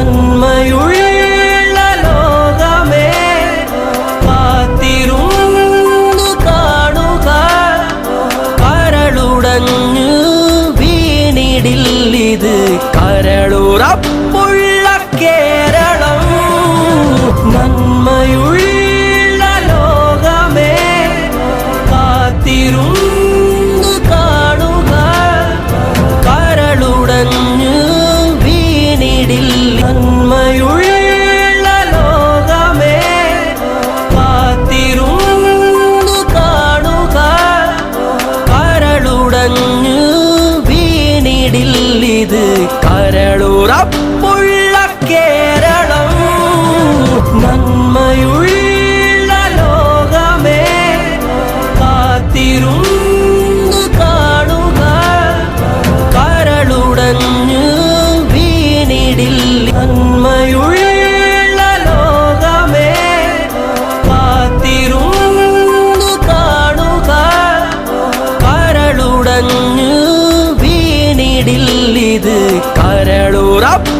നന്മയുള്ള ലോകമേ കാത്തിരുന്നു കാണുക. കരളുടഞ്ഞു കേരളം. നന്മയുള്ള ലോകമേ വീണിടില്ലിത് കരളുറപ്പുള്ള കേരളം നന്മയുള്ള ലോകമേ കാത്തിരുന്നു കരളുടഞ്ഞു വീണിടില്ലിത് കരളുറപ്പ്